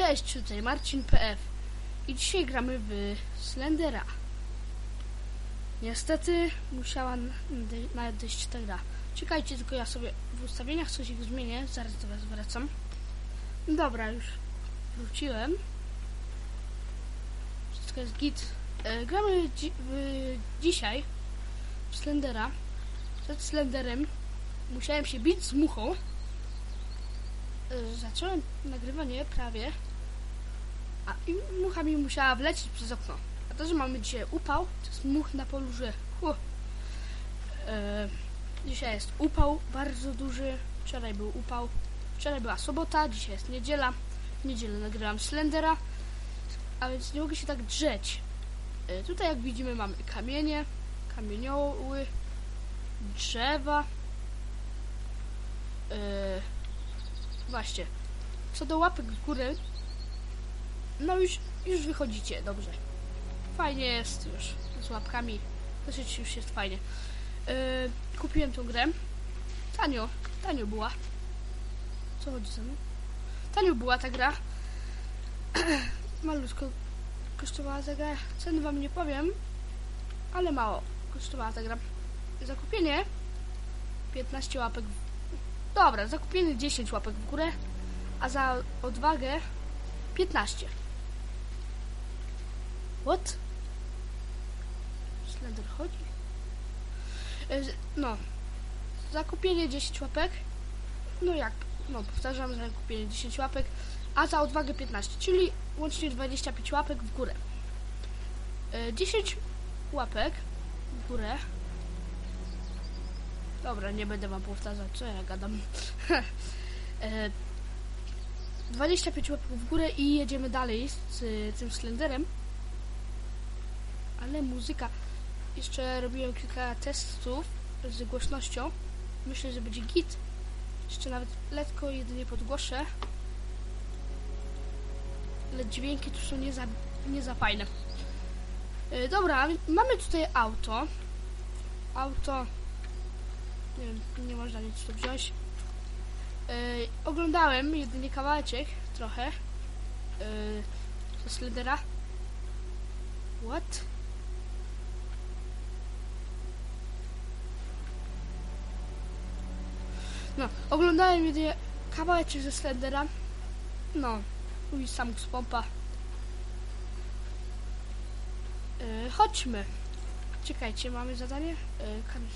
Cześć, tutaj Marcin PF i dzisiaj gramy w Slendera. Niestety musiała nade- nadejść ta gra. Czekajcie, tylko ja sobie w ustawieniach coś ich zmienię, zaraz do was wracam. Dobra, już wróciłem. Wszystko jest git. E, gramy dzi- w, dzisiaj w Slendera. Przed Slenderem musiałem się bić z muchą. E, Zacząłem nagrywanie prawie, a i mucha mi musiała wlecieć przez okno. A to, że mamy dzisiaj upał, to jest much na polu, że hu. E, dzisiaj jest upał bardzo duży, wczoraj był upał, wczoraj była sobota, dzisiaj jest niedziela. W niedzielę nagrywam Slendera, a więc nie mogę się tak drzeć. E, tutaj jak widzimy mamy kamienie, kamienioły, drzewa. E, Właśnie. Co do łapek w górę, no już, już wychodzicie, dobrze. Fajnie jest już z łapkami. Dosyć już jest fajnie. Yy, kupiłem tą grę. Tanio, tanio była. Co chodzi ze mną? Tanio była ta gra. Malutko kosztowała ta gra. Ceny wam nie powiem, ale mało kosztowała ta gra. Zakupienie 15 łapek w Dobra, zakupienie 10 łapek w górę, a za odwagę 15. What? Slender chodzi? E, No. Zakupienie 10 łapek. No jak? No, powtarzam, że kupienie 10 łapek, a za odwagę 15, czyli łącznie 25 łapek w górę. E, 10 łapek w górę Dobra, nie będę wam powtarzać, co ja gadam. e, 25 łapek w górę i jedziemy dalej z tym Slenderem. Ale muzyka. Jeszcze robiłem kilka testów z głośnością. Myślę, że będzie git. Jeszcze nawet lekko jedynie podgłoszę. Ale dźwięki tu są nie za, nie za fajne. E, dobra, mamy tutaj auto. Auto nie wiem, nie można nic tu wziąć. Yy, oglądałem jedynie kawałeczek trochę yy, ze Slendera. What? No, oglądałem jedynie kawałeczek ze Slendera. No, mówi Samus Pompa. Yy, chodźmy. Czekajcie, mamy zadanie? Kan-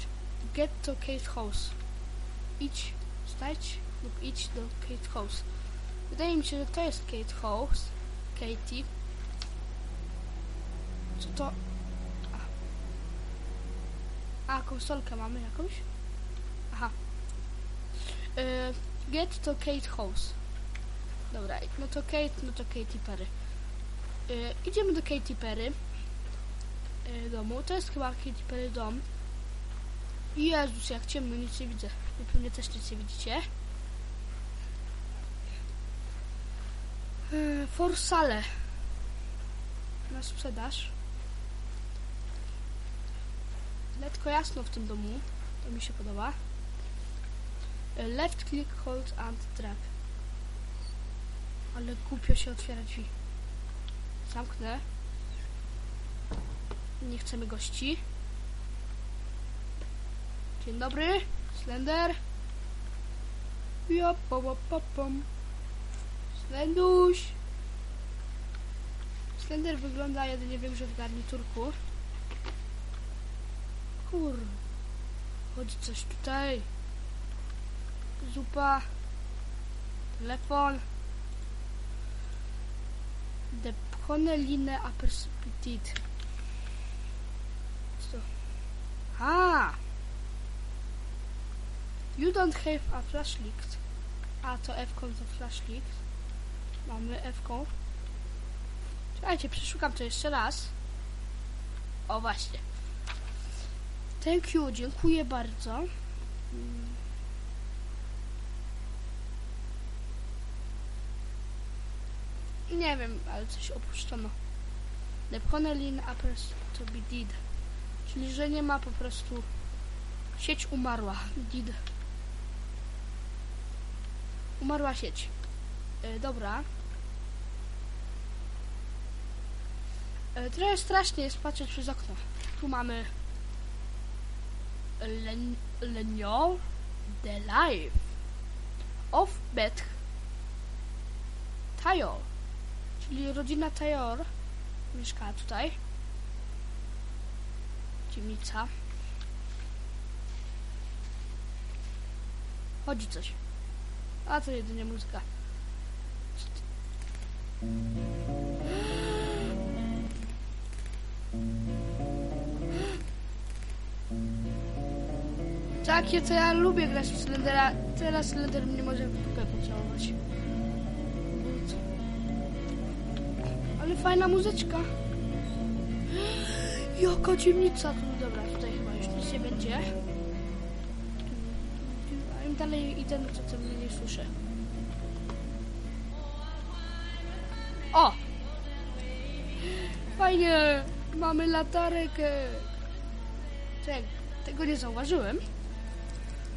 Get to Kate House. Idź, stać lub idź do Kate House. Wydaje mi się, że to jest Kate House. Katie. Co to? A, a konsolkę mamy jakąś? E, get to Kate House. Dobra, no to Kate, no to Katy Perry. E, idziemy do Katy Perry e, domu. To jest chyba Katy Perry dom. Jezus, jak ciemno, nic nie widzę. Wy pewnie też nic nie widzicie. Yy, For sale. Na sprzedaż. Letko jasno w tym domu. To mi się podoba. Left click, hold and drag. Ale głupio się otwiera drzwi. Zamknę. Nie chcemy gości. Dzień dobry, Slender. Ja. Slenduś. Slender wygląda jedynie wiem, że w garniturku. Kur. Chodzi coś tutaj. Zupa. Telefon. Depchone linę aperspitit. Co? A! You don't have a flashlight. A to F to flashlight. Mamy F. -ką. Czekajcie, przeszukam to jeszcze raz. O właśnie. Thank you, dziękuję bardzo. Nie wiem, ale coś opuszczono. The Connellin appers to be did. Czyli, że nie ma po prostu Sieć umarła. Did. Umarła sieć. E, dobra. E, trochę strasznie jest patrzeć przez okno. Tu mamy Len Lenior the Life of Beth Tayor, czyli rodzina Tayor mieszkała tutaj. Dzielnica. Chodzi coś. A to jedynie muzyka. Takie co ja lubię grać w Slendera. Teraz Slender mnie może w dupę pocałować. Fajna muzyczka. Jaka dzielnica tu. Dobra, tutaj chyba już nic nie będzie. A im dalej idę, no to tym mniej słyszę. O! Fajnie! Mamy latarkę. Czek, tego nie zauważyłem.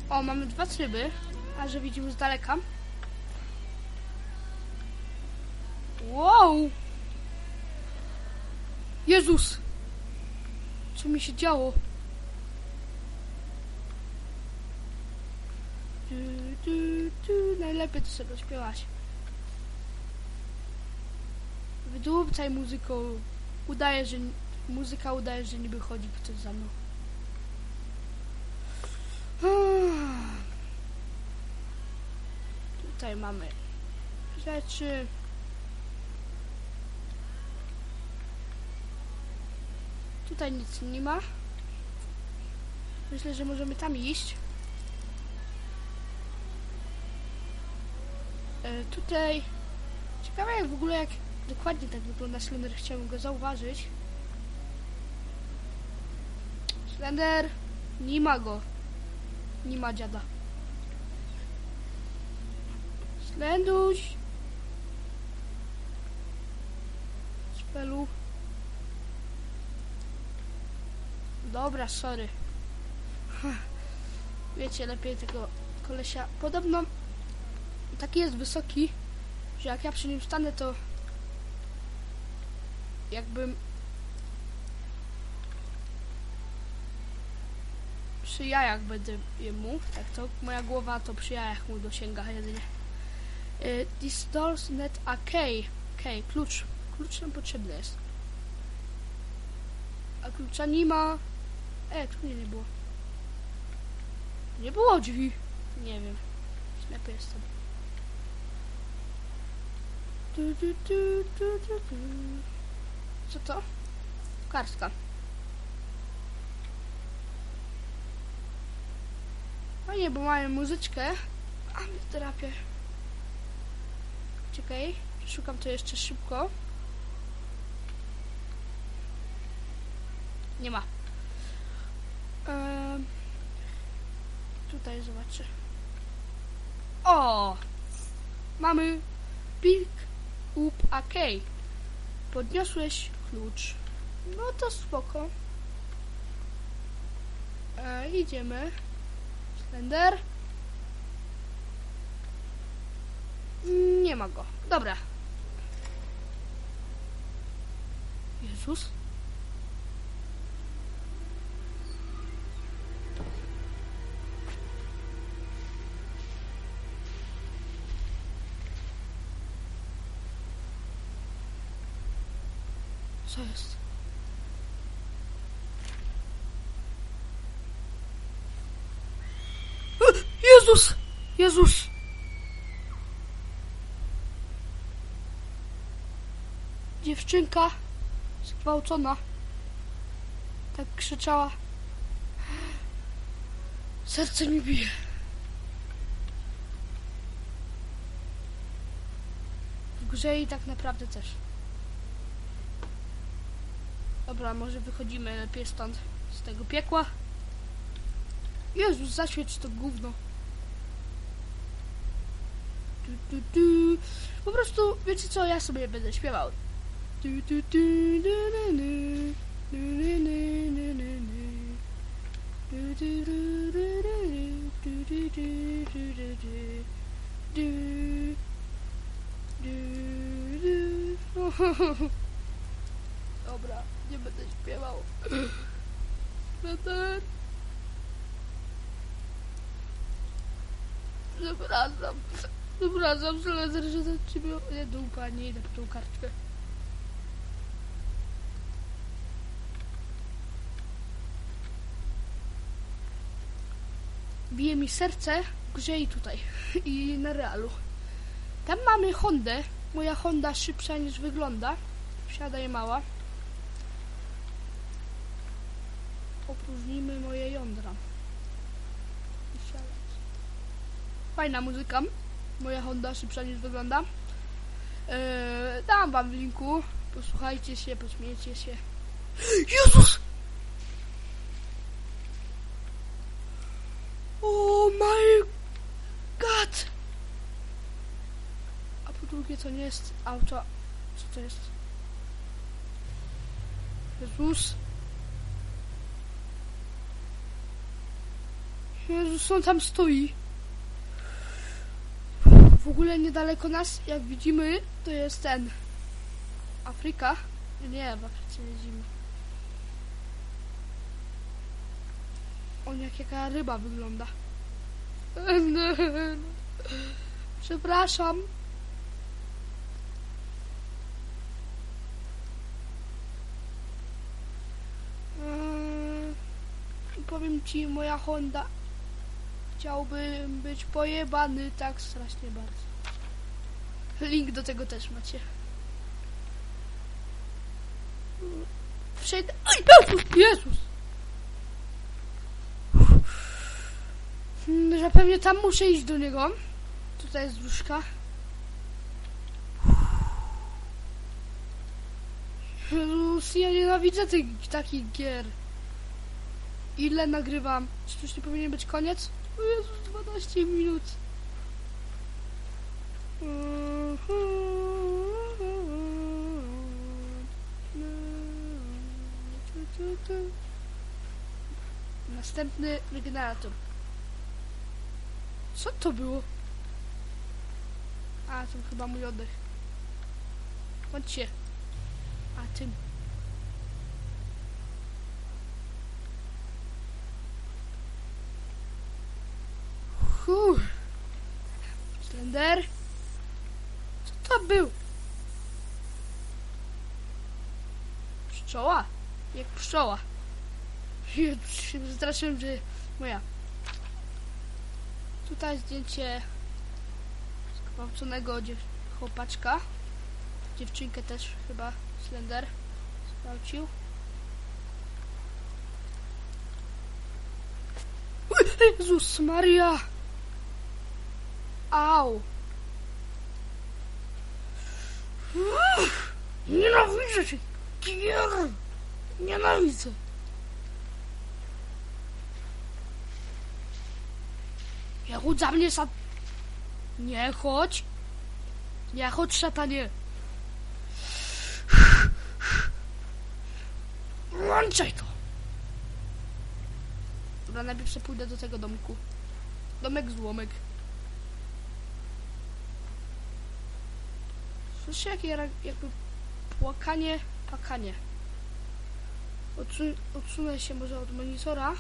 O, mamy dwa tryby, a że widzimy z daleka. Wow! Jezus! Co mi się działo? Du, du, du. Najlepiej to sobie śpiewać. Wydłupcaj muzyką. Udaje, że muzyka udaje, że niby chodzi ktoś za mną. Tutaj mamy rzeczy. Tutaj nic nie ma. Myślę, że możemy tam iść. E, tutaj ciekawe jak w ogóle jak dokładnie tak wygląda Slender, chciałbym go zauważyć. Slender, nie ma go. Nie ma dziada. Slenduś. Spelu. Dobra, sorry. Wiecie, lepiej tego kolesia. Podobno taki jest wysoki, że jak ja przy nim stanę, to jakbym przy jajach będę jemu, tak to moja głowa to przy jajach mu dosięga jedynie. Y, This doors net a key. Key, klucz. Klucz nam potrzebny jest. A klucza nie ma. E, tu nie, nie było. Nie było drzwi. Nie wiem. Ślepy jestem. Du, du, du, du, du, du. Co to? Karstka. Fajnie, bo mają muzyczkę. A my terapię. Czekaj, szukam to jeszcze szybko. Nie ma. Ehm, tutaj zobaczę. O! Mamy pick up a key. Podniosłeś klucz. No to spoko. E, idziemy. Slender. Nie ma go. Dobra. Jezus. Co jest? Jezus! Jezus! Dziewczynka zgwałcona. Tak krzyczała. Serce mi bije. W grze i tak naprawdę też. Dobra, może wychodzimy lepiej stąd, z tego piekła. Jezus, zaświeć to gówno. Du, du, du. Po prostu, wiecie co, ja sobie będę śpiewał. Du, du, du, du, du, du. Du, du, du, Nie będę śpiewał. Slender. Przepraszam. Przepraszam, że za ciebie... Nie, dupa, nie idę po tą kartkę. bije mi serce grze i tutaj. I na realu. Tam mamy Hondę. Moja Honda szybsza niż wygląda. Wsiada i mała. Opróżnijmy moje jądra. Fajna muzyka. Moja Honda szybsza niż wygląda. Eee, dam wam w linku. Posłuchajcie się, pośmiejcie się. Jezus! Oh my god! A po drugie to nie jest auto. Co to jest? Jezus. Jezus, on tam stoi. W ogóle niedaleko nas, jak widzimy, to jest ten. Afryka. Nie, w Afryce nie zimy. On jak jaka ryba wygląda. Przepraszam. Eee, powiem ci, moja Honda chciałbym być pojebany tak strasznie bardzo. Link do tego też macie. Przejdę. Oj, Jezus! Mm, Że pewnie tam muszę iść do niego. Tutaj jest wróżka. Jezus, ja nienawidzę tych takich gier. Ile nagrywam? Czy to już nie powinien być koniec? O Jezus, 12 minut. Następny regenerator. Co to było? A, to chyba mój oddech. Chodźcie. A, tym. Huh. Slender. Co to był? Pszczoła? Jak pszczoła. Jezu, się że moja. Tutaj zdjęcie zgwałconego dziew- chłopaczka. Dziewczynkę też chyba Slender zgwałcił. Jezus Maria! Au! Uff, Nienawidzę cię! Gier! Nienawidzę! Nie chodź za mnie, szat... Nie chodź. Nie chodź, szatanie. Włączaj to. Dobra, najpierw pójdę do tego domku. Domek złomek. Słyszę jakie jakby płakanie, pakanie. Odsun odsunę się może od monitora.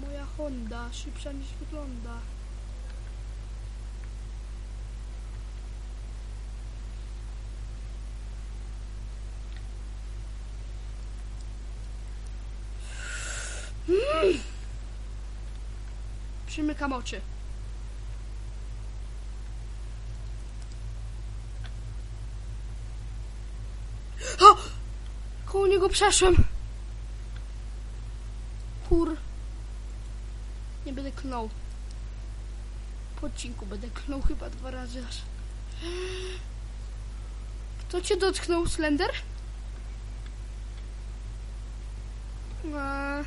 Moja Honda szybsza niż wygląda. Mm. Przymykam oczy. O! Niego przeszłem. Kur. Nie będę klnął. Po odcinku będę klnął chyba dwa razy aż. Kto cię dotknął, Slender? Eee.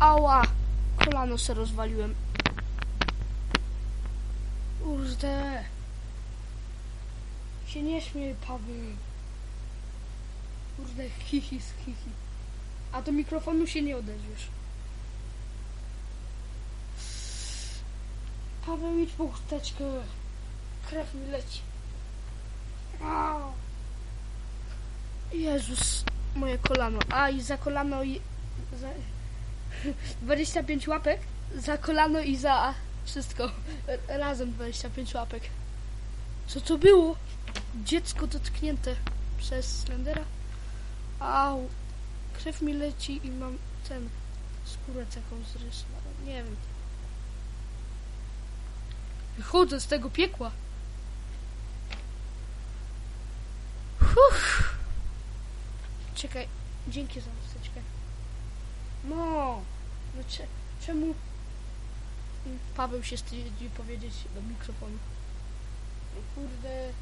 Ała! Kolano se rozwaliłem. Kurde. Się nie śmiej, Paweł. Kurde, hihi z hihi. A do mikrofonu się nie odezwiesz. Paweł, idź po chusteczkę. krew mi leci. Jezus, moje kolano. A i za kolano i za 25 łapek, za kolano i za wszystko. Razem 25 łapek. Co to było? Dziecko dotknięte przez Slendera. Au. Krew mi leci i mam ten skórę taką zrysowaną. Nie wiem. Wychodzę z tego piekła. Uff. Czekaj, dzięki za chusteczkę. No, no cze, czemu Paweł się wstydzi powiedzieć do mikrofonu? No Kurde.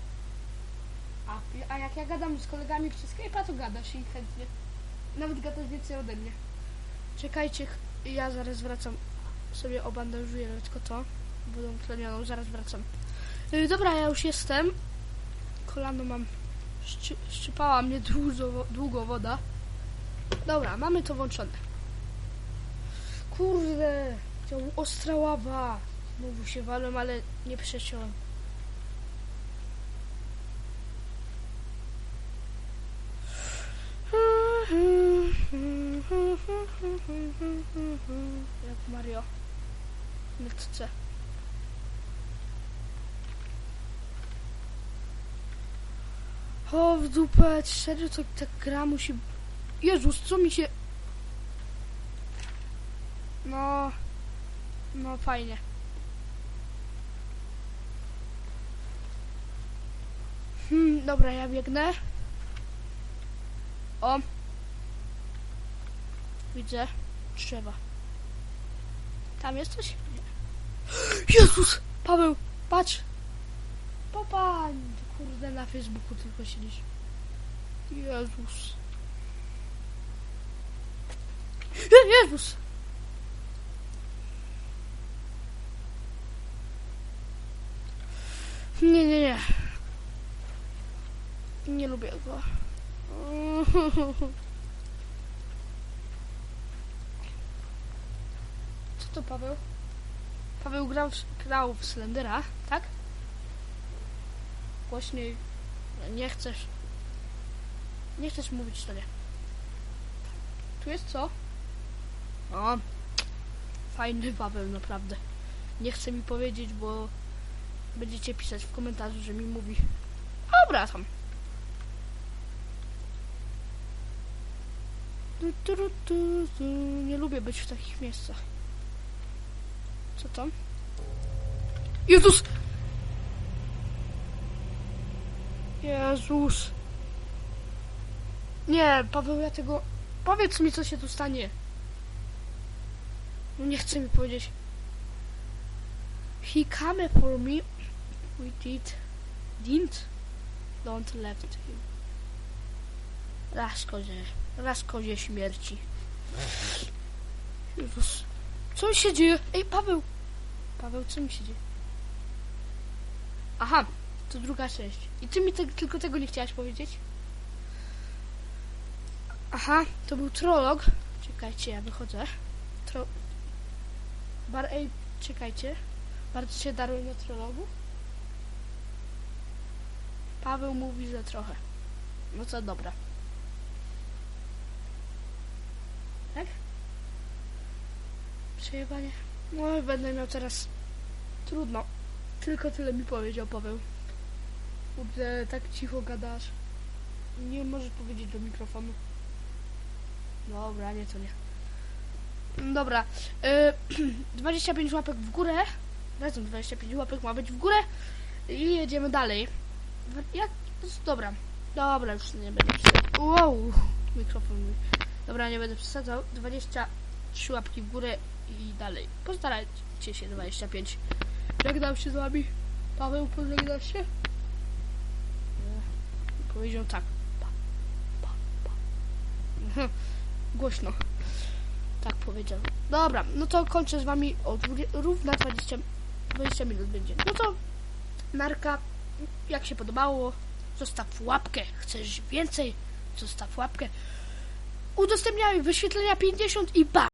A, a jak ja gadam z kolegami przez Skype'a, to gadasz i chętnie. Nawet gadasz więcej ode mnie. Czekajcie, ja zaraz wracam. Sobie obandażuję tylko to. Wodą tlenioną, zaraz wracam. Yy, dobra, ja już jestem. Kolano mam. Szczy, szczypała mnie długo, długo woda. Dobra, mamy to włączone. Kurde, to ostra ława. Znowu się walłem, ale nie przeciąłem. Jak Mario. Chcę. O, w dupę, serio to ta gra musi... Jezus, co mi się... No... No, fajnie. Hmm, dobra, ja biegnę. O! Widzę drzewa. Tam jesteś? Nie. Jezus! Paweł, patrz! Popań! Kurde, na Facebooku tylko siedzisz. Jezus. Je- Jezus! Nie, nie, nie. Nie lubię go. to Paweł? Paweł grał, grał w Slendera, tak? Głośniej. Nie chcesz. Nie chcesz mówić, to nie. Tu jest co? O, fajny Paweł, naprawdę. Nie chce mi powiedzieć, bo będziecie pisać w komentarzu, że mi mówi. Dobra, tam. Nie lubię być w takich miejscach. Co tam? Jezus! Jezus! Nie, Paweł, ja tego... Powiedz mi, co się tu stanie. No nie chce mi powiedzieć. He came for me. We did... Didn't? Don't left him. Raz kozie. Raz kozie śmierci. Jezus. Co się dzieje? Ej, Paweł! Paweł, co mi się dzieje? Aha, to druga część. I ty mi te, tylko tego nie chciałaś powiedzieć? Aha, to był trolog. Czekajcie, ja wychodzę. Tro... Bar, ej, czekajcie. Bardzo się daruje na trologu. Paweł mówi, że trochę. No co, dobra. Tak? Przejebanie. No będę miał teraz... Trudno. Tylko tyle mi powiedział Paweł. Kurde, tak cicho gadasz. Nie możesz powiedzieć do mikrofonu. Dobra, nie to nie. Mm, Dobra. Y, 25 łapek w górę. Razem 25 łapek ma być w górę. I jedziemy dalej. Jak? Dobra. Dobra, już nie będę przesadzał. Wow, mikrofon. Dobra, nie będę przesadzał. 23 łapki w górę i dalej. Postarajcie się 25. Żegnam się z wami. Paweł, pożegnasz się? Nie. Powiedział tak. Pa, pa, pa. Głośno. Tak powiedział. Dobra, no to kończę z wami o równa 20, 20 minut będzie. No to narka, jak się podobało, zostaw łapkę. Chcesz więcej? Zostaw łapkę. Udostępniaj wyświetlenia 50 i ba!